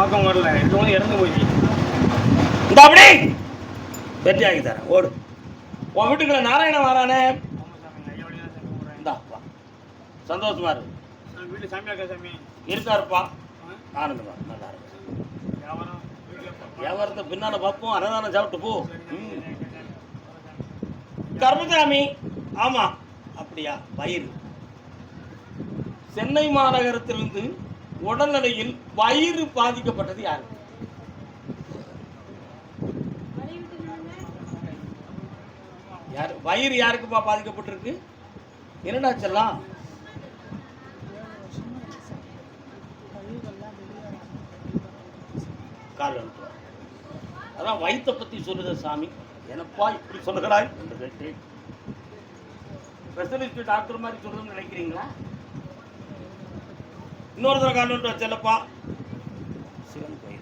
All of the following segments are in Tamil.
பார்க்க வரல. இருக்கவங்க இறந்து போச்சு இந்த அப்படி. வெற்றி ஆகி தரேன். ஓடு. உன் வீட்டுக்குள்ள நாராயணன் வரானே. ஆமாம் சாமி ஐயா வழி தான் சாமி போகிறேன் இந்தா வா. சந்தோஷமா இருக்கு சாமி வீட்டில் சாமி இருக்கா சாமி? இருக்காருப்பா? ஆனந்தமா நல்லா இருக்கு வியாபாரத்தை பின்னால பார்ப்போம். அன்னதானம் சாப்பிட்டு போ. கர்மசாமி. ஆமா. அப்படியா? வயிறு சென்னை மாநகரத்திலிருந்து உடல்நிலையில் வயிறு பாதிக்கப்பட்டது யாரு? யார் வயிறு யாருக்குப்பா பாதிக்கப்பட்டிருக்கு? என்னடா செல்லாம்? கால் அதான் வயிற்றை பத்தி சொல்லுத சாமி. எனப்பா இப்படி சொல்லுகிறாய்? என்று கேட்டேன். ஸ்பெஷலிஸ்ட் டாக்டர் மாதிரி சொல்றதுன்னு நினைக்கிறீங்களா? இன்னொரு தடவை கால் செல்லப்பா. சிவன் கோயில்.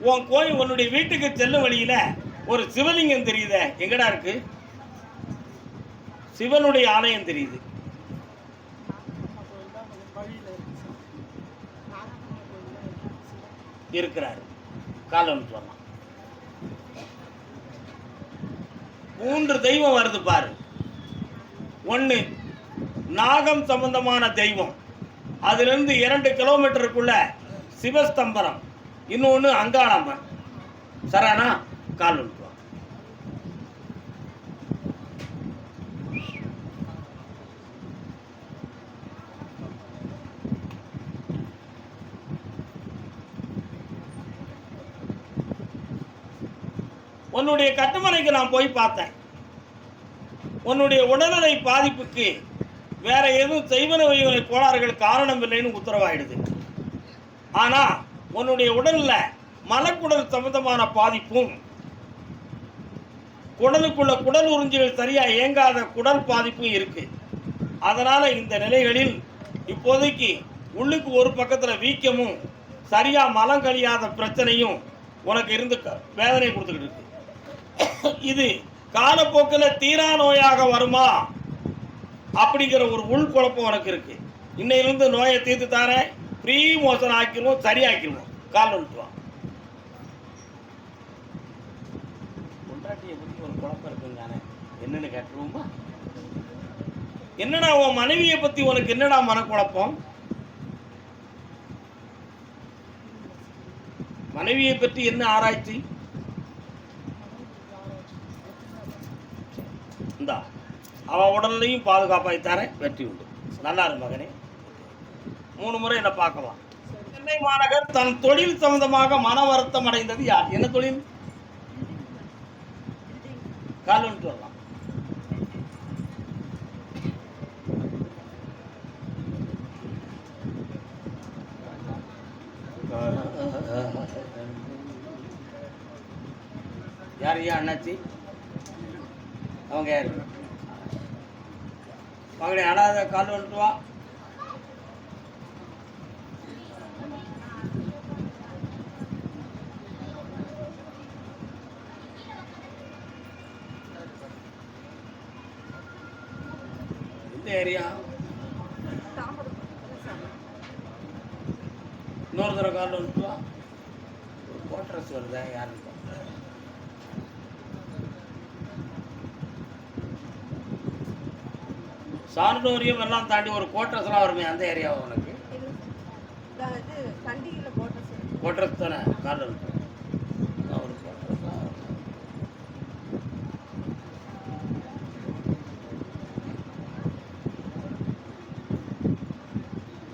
உன் கோயில் உன்னுடைய வீட்டுக்கு செல்லும் வழியில ஒரு சிவலிங்கம் தெரியுதே. எங்கடா இருக்கு? சிவனுடைய ஆலயம் தெரியுது. இருக்கிறாரு. காலம் சொல்லலாம் மூன்று தெய்வம் வருது பாரு. ஒன்று நாகம் சம்பந்தமான தெய்வம். அதிலிருந்து இரண்டு கிலோமீட்டருக்குள்ள சிவஸ்தம்பரம். இன்னொன்று அங்காளம்மன். சரானா? கால் ஒன்று உன்னுடைய கட்டுமனைக்கு நான் போய் பார்த்தேன். உன்னுடைய உடல்நிலை பாதிப்புக்கு வேற எதுவும் செய்வன வைவனை கோளாறுகள் காரணம் இல்லைன்னு உத்தரவாயிடுது. ஆனால் உன்னுடைய உடலில் மலக்குடல் சம்பந்தமான பாதிப்பும் குடலுக்குள்ள குடல் உறிஞ்சிகள் சரியாக இயங்காத குடல் பாதிப்பும் இருக்கு. அதனால் இந்த நிலைகளில் இப்போதைக்கு உள்ளுக்கு ஒரு பக்கத்தில் வீக்கமும் சரியாக மலம் கழியாத பிரச்சனையும் உனக்கு இருந்து க- வேதனை கொடுத்துக்கிட்டு இருக்கு. இது காலப்போக்கில் தீரா நோயாக வருமா? அப்படிங்கிற ஒரு உள்குழப்பம் உனக்கு இருக்கு. இன்னையிலிருந்து நோயை தீர்த்து தாரேன். ஃப்ரீ மோசன் ஆக்கிடுவோம் சரியாக்கிடுவோம் கால் வந்துட்டுவான் பொண்டாட்டியை பற்றி ஒரு குழப்பம் இருக்குங்கானே என்னன்னு கேட்டுருவோமா? என்னடா உன் மனைவியை பத்தி உனக்கு என்னடா மனக்குழப்பம்? மனைவியை பற்றி என்ன ஆராய்ச்சி? இந்தா அவ உடல்லையும் பாதுகாப்பாக தரேன் வெற்றி உண்டு. நல்லா இரு மகனே. மூணு முறை என்ன பார்க்கலாம். சென்னை மாநகர் தன் தொழில் சம்பந்தமாக மன வருத்தம் அடைந்தது யார்? என்ன தொழில்? கால் வரலாம். யார் ஐயா அண்ணாச்சி? அவங்க யாரு மகனே அழாத கால் வந்துட்டு வா. ஏரியா. இன்னொரு தடவை கால் வந்துட்டு வா. ஒரு கோட்ரஸ் வருதா யாருன்னு சார்டோரியம் எல்லாம் தாண்டி ஒரு கோட்ரஸ்லாம் வருமே அந்த ஏரியாவை உனக்கு? கோட்ரஸ் தானே? வா. ஒரு கோட்ரஸா?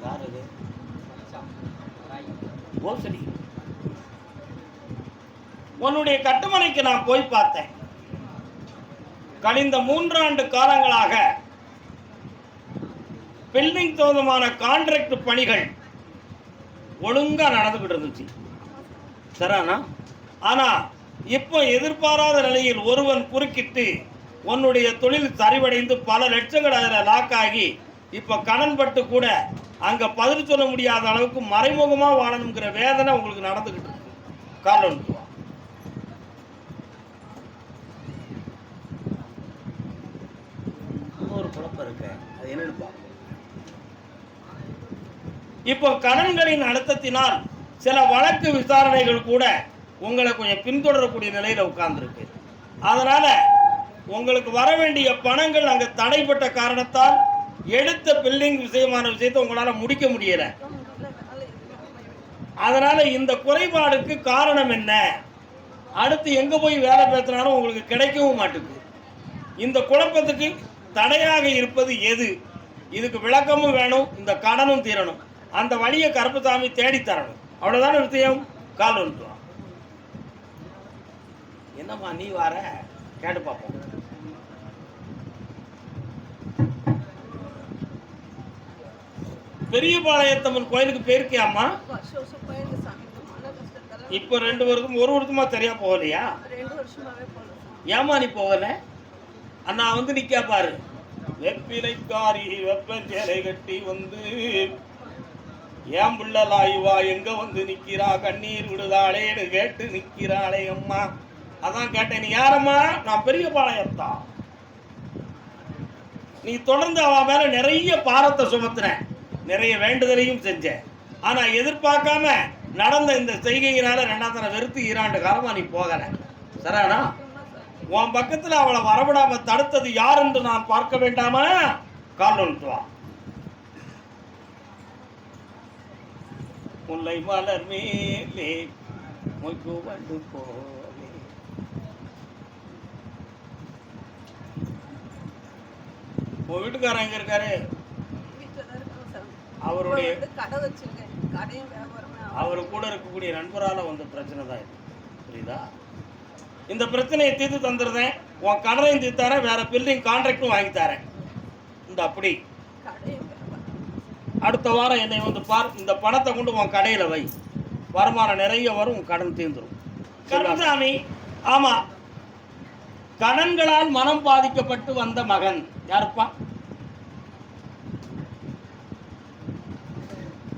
யார் இது போசடி உன்னுடைய கட்டுமனைக்கு நான் போய் பார்த்தேன். கழிந்த மூன்றாண்டு காலங்களாக பில்டிங் சம்பந்தமான கான்ட்ராக்ட் பணிகள் ஒழுங்காக நடந்துக்கிட்டு இருந்துச்சு. சரிண்ணா ஆனால் இப்போ எதிர்பாராத நிலையில் ஒருவன் குறுக்கிட்டு உன்னுடைய தொழில் சரிவடைந்து பல லட்சங்கள் அதில் லாக் ஆகி இப்போ கடன் பட்டு கூட அங்கே பதில் சொல்ல முடியாத அளவுக்கு மறைமுகமாக வாழணுங்கிற வேதனை உங்களுக்கு நடந்துக்கிட்டு இருக்கு. காரணம் ஒரு குழப்பம் இருக்கு. அது என்னன்னு பார்ப்போம். இப்போ கடன்களின் அழுத்தத்தினால் சில வழக்கு விசாரணைகள் கூட உங்களை கொஞ்சம் பின்தொடரக்கூடிய நிலையில் உட்கார்ந்துருக்கு. அதனால் உங்களுக்கு வர வேண்டிய பணங்கள் அங்கே தடைப்பட்ட காரணத்தால் எடுத்த பில்லிங் விஷயமான விஷயத்தை உங்களால் முடிக்க முடியல. அதனால் இந்த குறைபாடுக்கு காரணம் என்ன? அடுத்து எங்கே போய் வேலை பேசினாலும் உங்களுக்கு கிடைக்கவும் மாட்டேங்குது இந்த குழப்பத்துக்கு தடையாக இருப்பது எது? இதுக்கு விளக்கமும் வேணும் இந்த கடனும் தீரணும். அந்த வழியை கருப்பசாமி தேடி தரணும். அவ்வளவுதானே விஷயம் கால் வந்துடும் என்னம்மா நீ வர? கேட்டு பார்ப்போம். பெரியபாளையத்தம்மன் கோயிலுக்கு போயிருக்கியாம்மா? இப்போ ரெண்டு வருஷம் ஒரு வருஷமா சரியா போகலையா? ஏமா நீ போகல? அண்ணா வந்து நிக்கா பாரு. வெப்பிலைக்காரி வெப்பஞ்சேலை கட்டி வந்து ஏன் புள்ளலாயுவா எங்க வந்து நிக்கிறா? கண்ணீர் விடுதாளேன்னு கேட்டு நிக்கிறாளே அம்மா. அதான் கேட்டேன் நீ யாரம்மா? நான் பெரிய பாளையத்தா நீ தொடர்ந்து அவ மேல நிறைய பாரத்தை சுமத்துன. நிறைய வேண்டுதலையும் செஞ்சேன் ஆனா எதிர்பார்க்காம நடந்த இந்த செய்கையினால ரெண்டாம் வெறுத்து ஈராண்டு காலமா நீ போகல. சரானா உன் பக்கத்துல அவளை வரவிடாம தடுத்தது யார் என்று நான் பார்க்க வேண்டாமா? கால் ஒன்று முல்லை மலர் மேலே மொய்க்கு வண்டு போலே. உன் வீட்டுக்காரன் எங்க இருக்காரு? அவருடைய வந்து. அவர் கூட இருக்கக்கூடிய நண்பரால வந்த பிரச்சனை தான் இது. புரியுதா? இந்த பிரச்சனையை தீர்த்து தந்துருந்தேன். உன் கடனையும் தீர்த்து தரேன் வேற பில்டிங் கான்ட்ராக்டும் வாங்கி தரேன். இந்த அப்படி. அடுத்த வாரம் என்னை வந்து பார் இந்த பணத்தை கொண்டு உன் கடையில வை. வருமானம் நிறைய வரும் உன் கடன் தீர்ந்துரும். கருணாசாமி ஆமா. கடன்களால் மனம் பாதிக்கப்பட்டு வந்த மகன் யாருப்பா?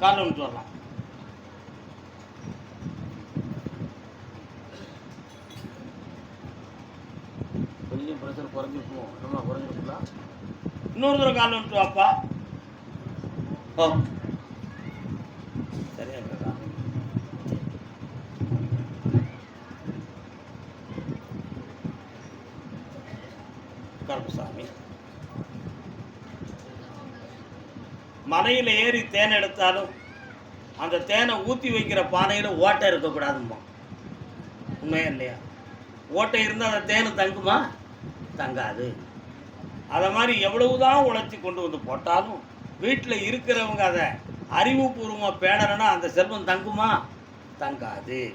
காரணம் சொல்லலாம் கொஞ்சம் ப்ரெஷர் குறைஞ்சிருக்கும்? நம்ம குறைஞ்சிருக்கலாம் இன்னொரு தடவை கால் வந்துட்டு வாப்பா. ஓ சரியா இருக்கா கருப்புசாமி. மலையில் ஏறி தேன் எடுத்தாலும் அந்த தேனை ஊற்றி வைக்கிற பானையில் ஓட்டை இருக்கக்கூடாதும்மா. உண்மையா இல்லையா? ஓட்டை இருந்தால் அந்த தேன் தங்குமா? தங்காது. அதை மாதிரி எவ்வளவுதான் உழைச்சி கொண்டு வந்து போட்டாலும் வீட்டில் இருக்கிறவங்க அதை அறிவுபூர்வமாக பேணணும்னா அந்த செல்வம் தங்குமா? தங்காது.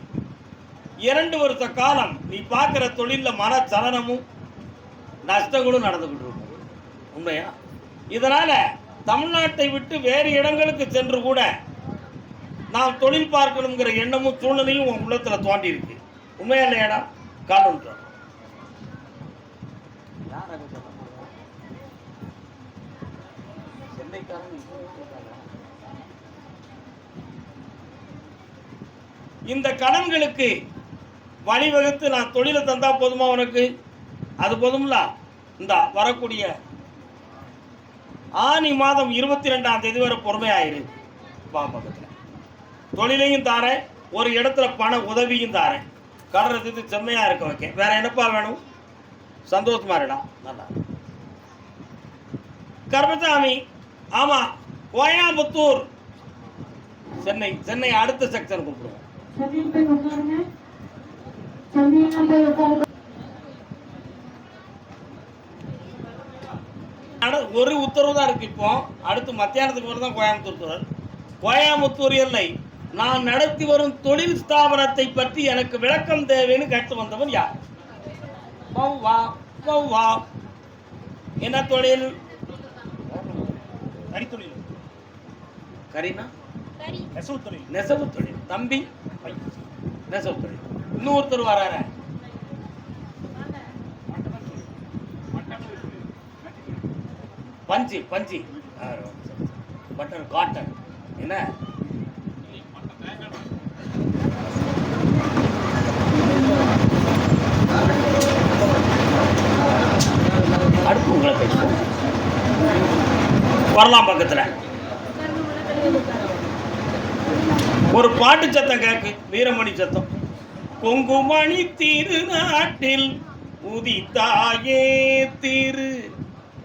இரண்டு வருஷ காலம் நீ பார்க்குற தொழிலில் மனச்சலனமும் நஷ்டங்களும் நடந்துக்கிட்டு இருக்கும். உண்மையா? இதனால் தமிழ்நாட்டை விட்டு வேறு இடங்களுக்கு சென்று கூட நாம் தொழில் பார்க்கணுங்கிற எண்ணமும் சூழ்நிலையும் உன் உள்ளத்தில் தோண்டி இருக்கு உண்மையா இல்லையாடா? காலம் இந்த கடன்களுக்கு வழிவகுத்து நான் தொழிலை தந்தா போதுமா உனக்கு? அது போதும்ல? இந்த வரக்கூடிய ஆனி மாதம் இருபத்தி ரெண்டாம் தேதி வரை பொறுமையாயிரு. வா தொழிலையும் தாரேன் ஒரு இடத்துல பண உதவியும் தாரேன். கடறதுக்கு செம்மையா இருக்க வைக்க வேற என்னப்பா வேணும்? சந்தோஷமா இருடா. நல்லா கர்மசாமி ஆமா கோயம்புத்தூர். சென்னை சென்னை அடுத்த செக்ஷன் கூப்பிடுவோம். ஒரு உத்தரவு தான் இருக்கு இப்போ. அடுத்து மத்தியானத்துக்கு மேலே தான் கோயம்புத்தூர் கோயம்புத்தூர் எல்லை. நான் நடத்தி வரும் தொழில் ஸ்தாபனத்தை பற்றி எனக்கு விளக்கம் தேவைன்னு கேட்டு வந்தவன் யார்? வா வா என்ன தொழில்? கரித்தொழில். கரீனா? நெசவு தொழில் நெசவு தொழில் தம்பி? நெசவு தொழில் இன்னொருத்தர் வராரு? பஞ்சு பஞ்சு. Butter cotton. என்ன? வரலாம் பக்கத்துல. ஒரு பாட்டு சத்தம் கேக்கு வீரமணி சத்தம். கொங்குமணி திருநாட்டில் உதித்தாயே திரு.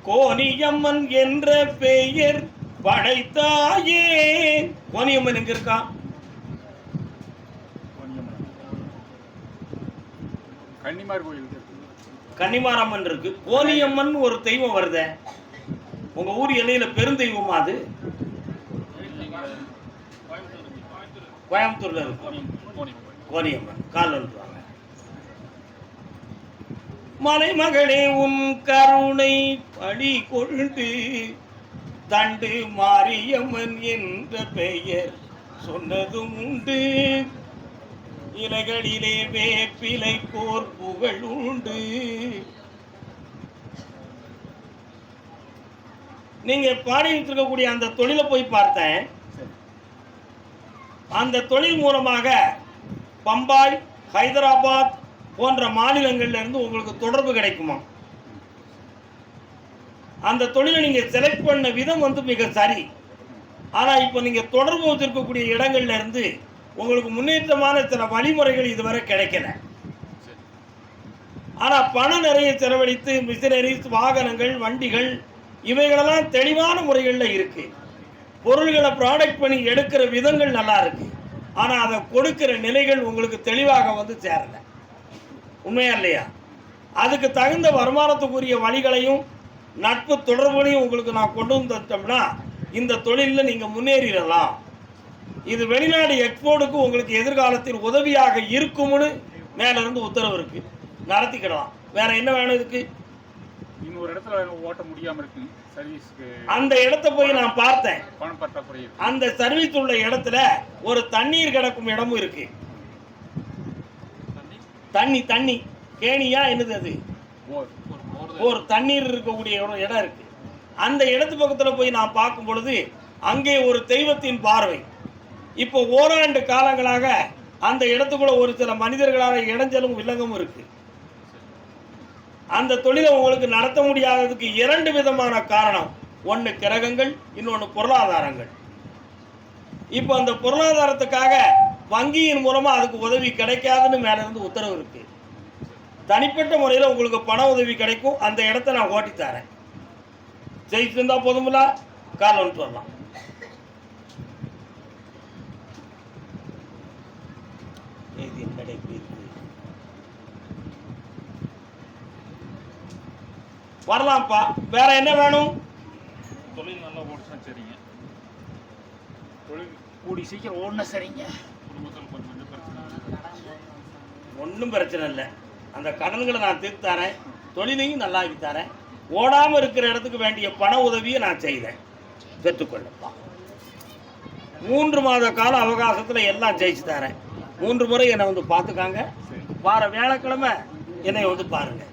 கோனியம்மன் என்ற பெயர் படைத்தாயே. கோனியம்மன் எங்க இருக்கா? கன்னிமார் கோயில். கன்னிமாரம்மன் இருக்கு. கோனியம்மன் ஒரு தெய்வம் வருதே. உங்க ஊர் எல்லையில பெருந்தெய்வமா அது? கோயம்புத்தூர்ல இருக்கும் கோனியம்மன் கால் வந்துருவாங்க மலைமகளே உன் கருணை படி கொண்டு தண்டு மாரியம்மன் என்ற பெயர் சொன்னதும் உண்டு. இலைகளிலே வேப்பிலை கோர் புகழ் உண்டு. நீங்கள் பாடிட்டு இருக்கக்கூடிய அந்த தொழிலை போய் பார்த்தேன். அந்த தொழில் மூலமாக பம்பாய் ஹைதராபாத் போன்ற மாநிலங்கள்ல இருந்து உங்களுக்கு தொடர்பு கிடைக்குமா? அந்த தொழிலை நீங்கள் செலக்ட் பண்ண விதம் வந்து மிக சரி. ஆனால் இப்போ நீங்கள் தொடர்பு வச்சிருக்கக்கூடிய இடங்கள்ல இருந்து உங்களுக்கு முன்னேற்றமான சில வழிமுறைகள் இதுவரை கிடைக்கல. ஆனால் பணம் நிறைய செலவழித்து மிஷினரிஸ் வாகனங்கள் வண்டிகள் இவைகளெல்லாம் தெளிவான முறைகளில் இருக்கு. பொருள்களை ப்ராடக்ட் பண்ணி எடுக்கிற விதங்கள் நல்லா இருக்கு. ஆனால் அதை கொடுக்கிற நிலைகள் உங்களுக்கு தெளிவாக வந்து சேரல. உண்மையா இல்லையா? அதுக்கு தகுந்த வருமானத்துக்குரிய வழிகளையும் நட்பு தொடர்புகளையும் உங்களுக்கு நான் கொண்டு வந்துட்டோம்னா இந்த தொழிலில் நீங்கள் முன்னேறிடலாம். இது வெளிநாடு எக்ஸ்போர்ட்டுக்கு உங்களுக்கு எதிர்காலத்தில் உதவியாக இருக்கும்னு மேலேருந்து உத்தரவு இருக்குது நடத்திக்கிடலாம். வேறு என்ன வேணும் இதுக்கு? இன்னொரு இடத்துல ஓட்ட முடியாம இருக்கு. சர்வீஸ்க்கு அந்த இடத்த போய் நான் பார்த்தேன். பணம் பற்றாக்குறை அந்த சர்வீஸ் உள்ள இடத்துல ஒரு தண்ணீர் கிடக்கும் இடமும் இருக்கு. தண்ணி தண்ணி. கேணியா என்னது அது? ஒரு தண்ணீர் இருக்கக்கூடிய இடம் இடம் இருக்கு. அந்த இடத்து பக்கத்துல போய் நான் பார்க்கும் பொழுது அங்கே ஒரு தெய்வத்தின் பார்வை. இப்போ ஓராண்டு காலங்களாக அந்த இடத்துக்குள்ள ஒரு சில மனிதர்களான இடைஞ்சலும் வில்லங்கமும் இருக்கு. அந்த தொழிலை உங்களுக்கு நடத்த முடியாததுக்கு இரண்டு விதமான காரணம். ஒன்று கிரகங்கள் இன்னொன்று பொருளாதாரங்கள். இப்போ அந்த பொருளாதாரத்துக்காக வங்கியின் மூலமாக அதுக்கு உதவி கிடைக்காதுன்னு மேலே இருந்து உத்தரவு இருக்கு. தனிப்பட்ட முறையில் உங்களுக்கு பண உதவி கிடைக்கும். அந்த இடத்த நான் ஓட்டி தரேன். ஜெயிச்சிருந்தா போதுமில்ல? கால் வந்துட்டு வரலாம். இது இப்படி இருக்கு? வரலாம்ப்பா. வேற என்ன வேணும்? தொழில் நல்லா ஓடிச்சா சரிங்க. தொழில் கூடி சீக்கிரம் ஓடினா சரிங்க. குடும்பத்தில் கொஞ்சம் பிரச்சனை ஒன்றும் பிரச்சனை இல்லை. அந்த கடன்களை நான் தீர்த்து தரேன். தொழிலையும் நல்லாக்கி தரேன். ஓடாமல் இருக்கிற இடத்துக்கு வேண்டிய பண உதவியை நான் செய்தேன். பெற்றுக்கொள்ளப்பா. மூன்று மாத கால அவகாசத்தில் எல்லாம் ஜெயிச்சு தரேன். மூன்று முறை என்னை வந்து பார்த்துக்காங்க. வார வியாழக்கிழமை என்னை வந்து பாருங்க.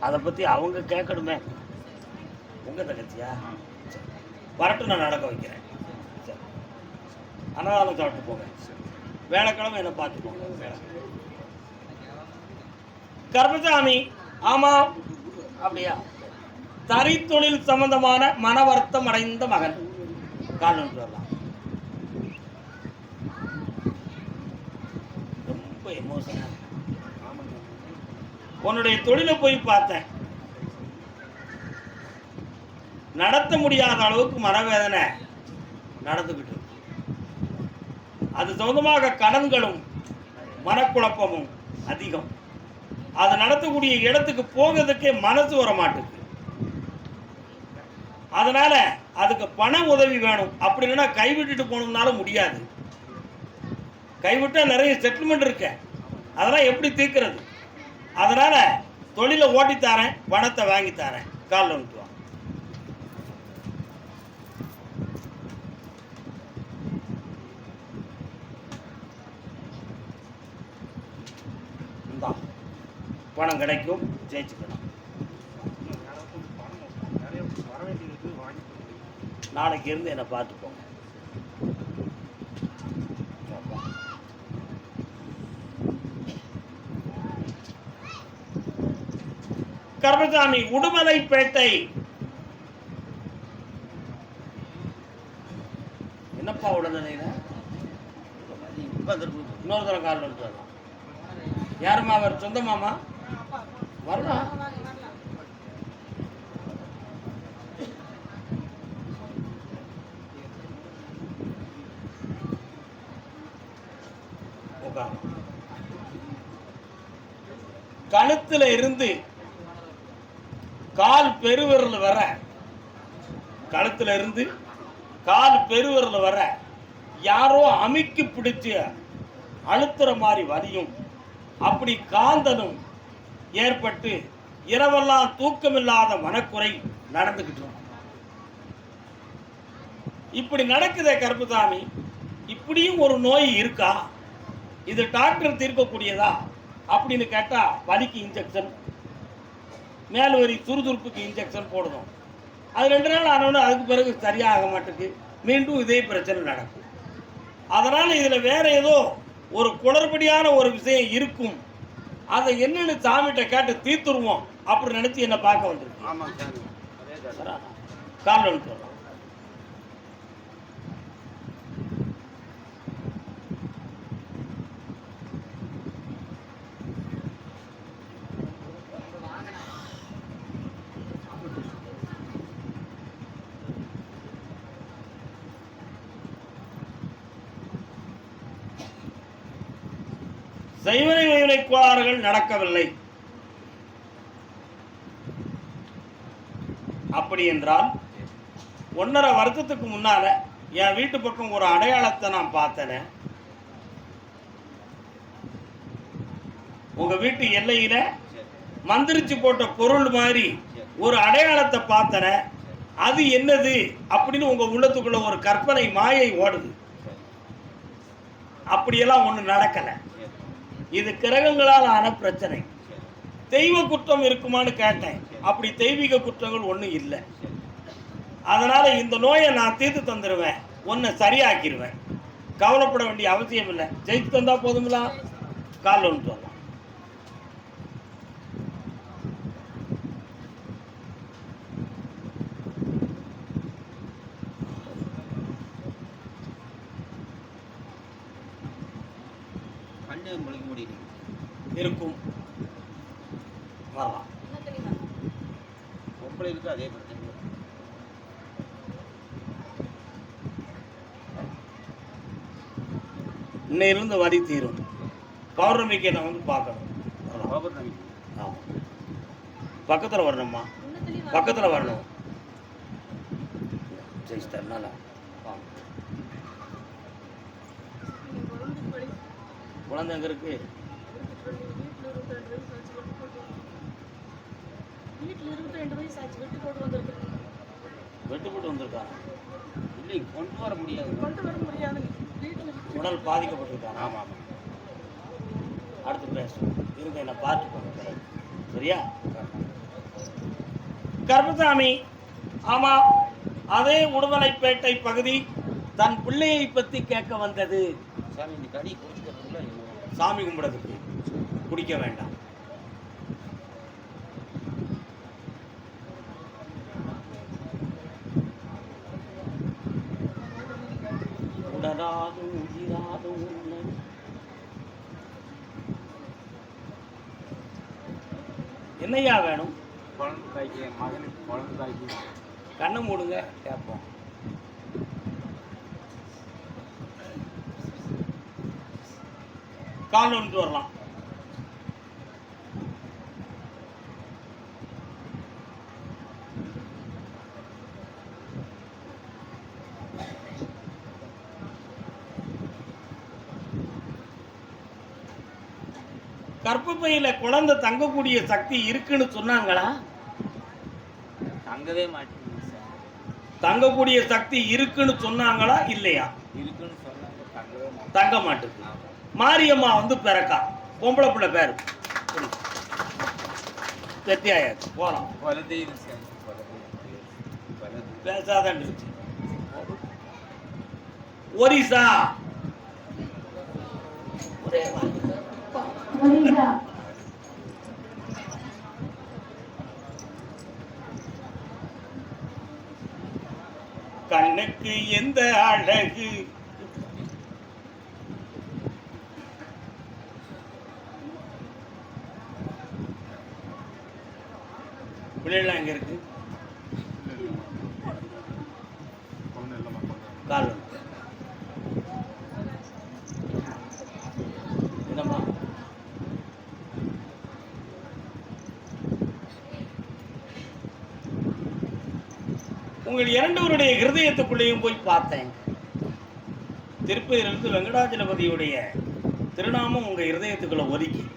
அதை பற்றி அவங்க கேட்கணுமே. உங்கள் தங்கச்சியா சரி. வரட்டும் நான் நடக்க வைக்கிறேன். சரி அன்னதானம் சாப்பிட்டு போங்க. வேலைக்கிழமை என்ன பார்த்துக்கோங்க. கர்மசாமி ஆமாம் அப்படியா? தறித்தொழில் சம்பந்தமான மன வருத்தம் அடைந்த மகன். காரணம் சொல்லலாம் உன்னுடைய தொழிலை போய் பார்த்தேன். நடத்த முடியாத அளவுக்கு மனவேதனை நடந்துக்கிட்டு அது சொந்தமாக கடன்களும் மனக்குழப்பமும் அதிகம். அது நடத்தக்கூடிய இடத்துக்கு போகிறதுக்கே மனசு வர மாட்டுது அதனால அதுக்கு பண உதவி வேணும். அப்படி இல்லைன்னா கைவிட்டுட்டு போகணும்னாலும் முடியாது. கைவிட்டால் நிறைய செட்டில்மெண்ட் இருக்கு. அதெல்லாம் எப்படி தீர்க்கிறது? அதனால தொழிலை ஓட்டி தரேன் பணத்தை வாங்கி தரேன். காலில் விட்டுவான் பணம் கிடைக்கும் ஜெயிச்சுக்கலாம். நாளைக்கு இருந்து என்னை பார்த்துக்கோங்க. கருமசாமி உடுமலைப்பேட்டை என்னப்பா உடல்நிலையில இன்னொரு தரம் காரில் வந்துட்டு வரலாம் யாரும்மா அவர்? சொந்த மாமா வரலாம் கழுத்துல இருந்து கால் பெருவிரல் வர களத்துல இருந்து கால் பெருவிரல் வர யாரோ அமுக்கி பிடிச்சு அழுத்துற மாதிரி வலியும் அப்படி காந்தனும் ஏற்பட்டு இரவெல்லாம் தூக்கமில்லாத மனக்குறை நடந்துக்கிட்டோம் இப்படி நடக்குதே கருப்புசாமி இப்படியும் ஒரு நோய் இருக்கா? இது டாக்டர் தீர்க்கக்கூடியதா? அப்படின்னு கேட்டால் வலிக்கு இன்ஜெக்ஷன் மேல் வரி துருதுருப்புக்கு இன்ஜெக்ஷன் போடணும் அது ரெண்டு நாள் ஆனோன்னு அதுக்கு பிறகு சரியாக மாட்டுக்கு. மீண்டும் இதே பிரச்சனை நடக்கும். அதனால் இதில் வேற ஏதோ ஒரு குளறுபடியான ஒரு விஷயம் இருக்கும். அதை என்னன்னு சாமிகிட்ட கேட்டு தீர்த்துருவோம். அப்படி நினச்சி என்னை பார்க்க வந்திருக்கு. ஆமாம் சாமி. அதே செய்வனை வயலை கோளாறுகள் நடக்கவில்லை. அப்படி என்றால் ஒன்றரை வருஷத்துக்கு முன்னால என் வீட்டு பக்கம் ஒரு அடையாளத்தை நான் பார்த்தேன். உங்க வீட்டு எல்லையில மந்திரிச்சு போட்ட பொருள் மாதிரி ஒரு அடையாளத்தை பார்த்தன. அது என்னது அப்படின்னு உங்க உள்ளத்துக்குள்ள ஒரு கற்பனை மாயை ஓடுது. அப்படியெல்லாம் ஒண்ணு நடக்கல. இது கிரகங்களால் ஆன பிரச்சனை. தெய்வ குற்றம் இருக்குமான்னு கேட்டேன். அப்படி தெய்வீக குற்றங்கள் ஒன்றும் இல்லை. அதனால இந்த நோயை நான் தீர்த்து தந்துடுவேன் ஒன்றை சரியாக்கிடுவேன் கவலைப்பட வேண்டிய அவசியம் இல்லை. ஜெயித்து தந்தா போதுங்களா? கால் ஒன்று சொல்லலாம் கண்ணு முழிக்க முடியல இருக்கும் வரலாம் பொம்பளைகளுக்கு அதே பிரச்சனை இன்னையிலிருந்து வரி தீரும். பௌர்ணமிக்கு நான் வந்து பார்க்கணும். வரலாம். பௌர்ணமி ஆமா. பக்கத்துல வரணும்மா பக்கத்துல வரணும். ஜெயிச்சிட்டாருனால வாங்க குழந்தை எங்க இருக்கு வீட்டில் இருபத்தி ரெண்டு வயசு ஆச்சு விட்டு போட்டு வந்திருக்கு. வெட்டு போட்டு வந்திருக்காங்க இல்லை கொண்டு வர முடியாது. கொண்டு வர முடியாது வீட்டில் உடல் பாதிக்கப்பட்டிருக்காங்க ஆமாம் ஆமாம் அடுத்து பேசுவோம். இருங்க என்ன பார்த்து கொண்டு பிறகு சரியா? கர்மசாமி ஆமா அதே உடுமலைப்பேட்டை பகுதி தன் பிள்ளையை பத்தி கேட்க வந்தது. சாமி இந்த கடி குடிக்கிறதுக்குள்ள சாமி கும்பிடத்துக்கு குடிக்க வேண்டாம். என்னையா வேணும். குழந்தை தாய்க்கு மகனுக்கு குழந்தை தாய்க்கு கண்ணை மூடுங்க கேட்போம். கால் ஒன்று வரலாம். கர்ப்பப்பையில குழந்தை தங்கக்கூடிய சக்தி இருக்குன்னு சொன்னாங்களா? தங்கவே சார். தங்கக்கூடிய சக்தி இருக்குன்னு சொன்னாங்களா? இல்லையா? இருக்குன்னு சொன்னாங்க. தங்க மாட்டுக்கு. மாரியம்மா வந்து பிறக்கா. பொம்பளை பிள்ளை பேரு. குலதெய்வம் குலதெய்வம் பேசாதான் ஒரிசா. ஒரே ஒடிசா கண்ணுக்கு எந்த அழகு? பிள்ளைலாம் எங்க இருக்கு? இருதயத்துக்குள்ளேயும் போய் பார்த்தேன். திருப்பதியிலிருந்து வெங்கடாஜலபதியுடைய திருநாமம் உங்க இருதயத்துக்குள்ள ஒதுக்கி.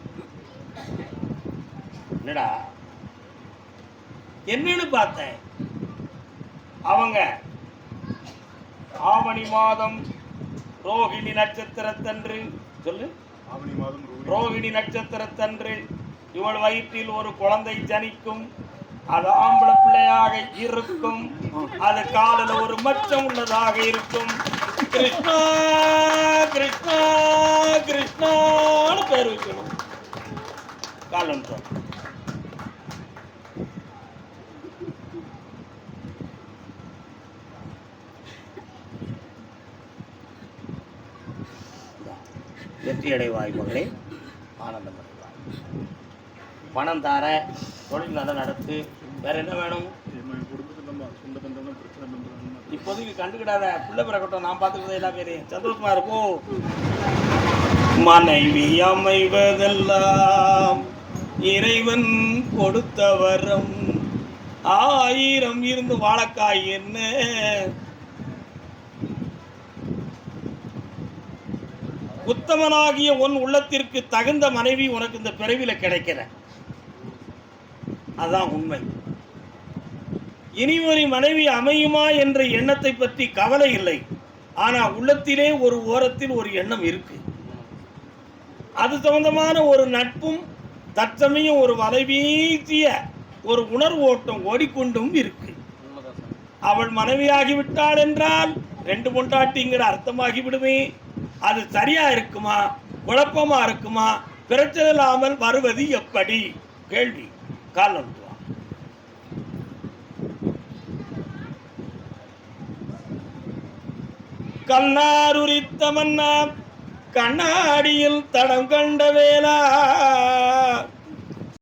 என்னடா? என்னன்னு பார்த்தேன். அவங்க ஆவணி மாதம் ரோகிணி நட்சத்திரத்தன்று சொல்லு. ஆவணி மாதம் ரூபி ரோகிணி நட்சத்திரத்தன்று இவள் வயிற்றில் ஒரு குழந்தை ஜனிக்கும். அது ஆம்பளை பிள்ளையாக இருக்கும். அது காலில் ஒரு மச்சம் உள்ளதாக இருக்கும். கிருஷ்ணா கிருஷ்ணா கிருஷ்ணான்னு பேர் வைக்கணும் காலம் சார் வெற்றி அடைவாய் மகளே. ஆனந்தம். பணம் தார தொழில் நல்லா நடத்து. வேற என்ன வேணும்? குடும்பத்தில் நம்ம இப்போதைக்கு கண்டுக்கிடாத பிள்ளை பிறக்கட்டும். நான் பார்த்துக்கிறதே எல்லா பேரையும் சந்தோஷமா இருக்கும் மனைவி அமைவதெல்லாம் இறைவன் கொடுத்த வரம் ஆயிரம் இருந்து வாழக்காய் என்ன? உத்தமனாகிய உன் உள்ளத்திற்கு தகுந்த மனைவி உனக்கு இந்த பிறவில கிடைக்கிற. அதான் உண்மை. இனி ஒரு மனைவி அமையுமா என்ற எண்ணத்தை பற்றி கவலை இல்லை. ஆனால் உள்ளத்திலே ஒரு ஓரத்தில் ஒரு எண்ணம் இருக்கு. அது சம்பந்தமான ஒரு நட்பும் தற்சமயம் ஒரு வலைவீசிய ஒரு உணர்வு ஓட்டம் ஓடிக்கொண்டும் இருக்கு. அவள் மனைவியாகிவிட்டாள் என்றால் ரெண்டு பொண்டாட்டிங்கிற அர்த்தமாகி விடுமே. அது சரியா இருக்குமா? குழப்பமா இருக்குமா? பிரச்சனை இல்லாமல் வருவது எப்படி? கேள்வி. கால் நோட்டுவா கண்ணாருரித்த மன்னா கண்ணாடியில் தடம் கண்ட வேளா